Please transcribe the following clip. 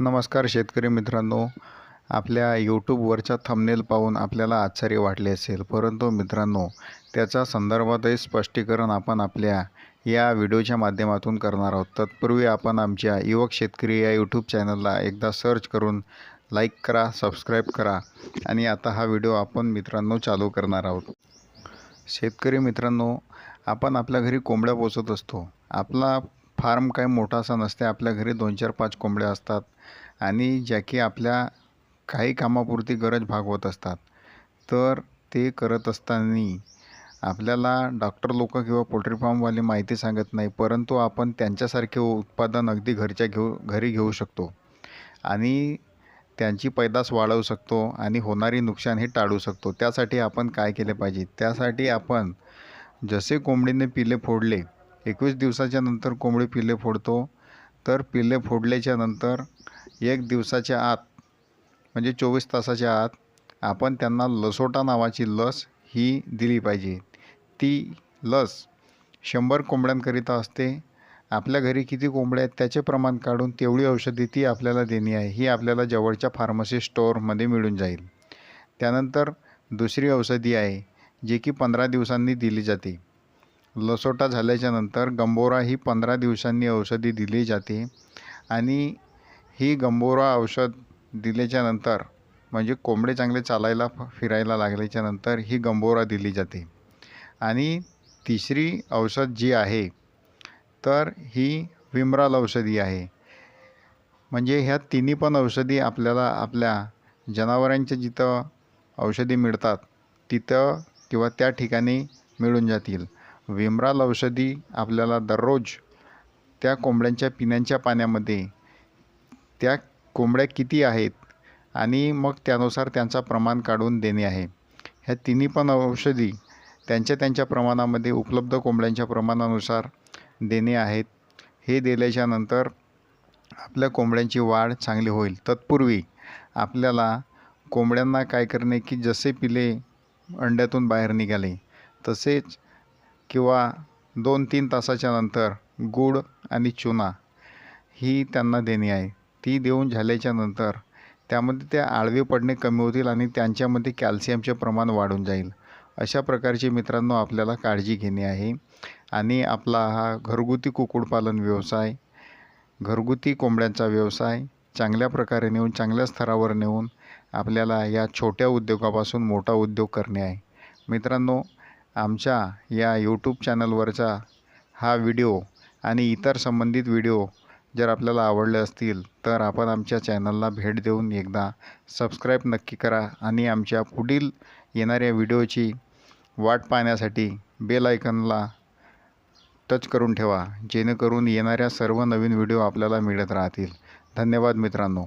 नमस्कार शेतकरी मित्रांनो. आपल्या यूट्यूबवरच्या थंबनेल पाहून आपल्याला आश्चर्य वाटले असेल. परंतु मित्रांनो त्याच्या संदर्भातही स्पष्टीकरण आपण आपल्या या व्हिडिओच्या माध्यमातून करणार आहोत. तत्पूर्वी आपण आमच्या युवक शेतकरी या यूट्यूब चॅनलला एकदा सर्च करून लाईक करा सबस्क्राईब करा आणि आता हा व्हिडिओ आपण मित्रांनो चालू करणार आहोत. शेतकरी मित्रांनो आपण आपल्या घरी कोंबड्या पोचत असतो. आपला फार्म काही मोठासा नसते. आपल्या घरी दोन चार पाच कोंबड्या असतात आणि ज्या की आपल्या काही कामापुरती गरज भागवत असतात. तर ते करत असताना आपल्याला डॉक्टर लोक किंवा पोल्ट्री फार्मवाले माहिती सांगत नाही परंतु आपण त्यांच्यासारखे उत्पादन अगदी घरच्या घेऊ घरी घेऊ शकतो. आणि त्यांची पैदास वाढवू शकतो आणि होणारी नुकसान हे टाळू शकतो. त्यासाठी आपण काय केले पाहिजे? त्यासाठी आपण जसे कोंबडीने पिले फोडले एकवीस दिवसाच्या नंतर कोंबडी पिल्ले फोडतो. तर पिल्ले फोडल्याच्या नंतर एक दिवसाच्या आत म्हणजे चोवीस तासाच्या आत आपण त्यांना लसोटा नावाची लस ही दिली पाहिजे. ती लस शंभर कोंबड्यांकरिता असते. आपल्या घरी किती कोंबड्या आहेत त्याचे प्रमाण काढून तेवढी औषधी ती आपल्याला देणी आहे. ही आपल्याला जवळच्या फार्मसी स्टोअरमध्ये मिळून जाईल. त्यानंतर दुसरी औषधी आहे जी की पंधरा दिवसांनी दिली जाते. लसोटा झाल्याच्यानंतर गंबोरा ही पंधरा दिवसांनी औषधी दिली जाते. आणि ही गंबोरा औषध दिल्याच्यानंतर म्हणजे कोंबडे चांगले चालायला फिरायला लागल्याच्यानंतर ही गंबोरा दिली जाते. आणि तिसरी औषध जी आहे तर ही विमराल औषधी आहे. म्हणजे ह्या तिन्ही पण औषधी आपल्याला आपल्या जनावरांच्या जिथं औषधी मिळतात तिथं किंवा त्या ठिकाणी मिळून जातील. विमराल औषधी आपल्याला दररोज त्या कोंबड्यांच्या पिण्याच्या पाण्यामध्ये त्या कोंबड्या किती आहेत आणि मग त्यानुसार त्यांचा प्रमाण काढून देणे आहे. ह्या तिन्ही पण औषधी त्यांच्या त्यांच्या प्रमाणामध्ये उपलब्ध कोंबड्यांच्या प्रमाणानुसार देणे आहेत. हे दिल्याच्या नंतर आपल्या कोंबड्यांची वाढ चांगली होईल. तत्पूर्वी आपल्याला कोंबड्यांना काय करणे की जसे पिले अंड्यातून बाहेर निघाले तसेच किंवा दोन तीन तासाच्या नंतर गूळ आणि चुना ही त्यांना देणे आहे. ती देऊन झाल्याच्यानंतर त्यामध्ये ते आळवे पडणे कमी होतील आणि त्यांच्यामध्ये कॅल्शियमचे प्रमाण वाढून जाईल. अशा प्रकारचे मित्रांनो आपल्याला काळजी घेणे आहे. आणि आपला हा घरगुती कुक्कुटपालन व्यवसाय घरगुती कोंबड्यांचा व्यवसाय चांगल्या प्रकारे नेऊन चांगल्या स्तरावर नेऊन आपल्याला या छोट्या उद्योगापासून मोठा उद्योग करणे आहे. मित्रांनो आमच्या या यूट्यूब चॅनलवरचा हा व्हिडिओ आणि इतर संबंधित व्हिडिओ जर आपल्याला आवडले असतील तर आपण आमच्या चॅनलला भेट देऊन एकदा सबस्क्राईब नक्की करा आणि आमच्या पुढील येणाऱ्या व्हिडिओची वाट पाहण्यासाठी बेल आयकनला टच करून ठेवा जेणेकरून येणाऱ्या सर्व नवीन व्हिडिओ आपल्याला मिळत राहतील. धन्यवाद मित्रांनो.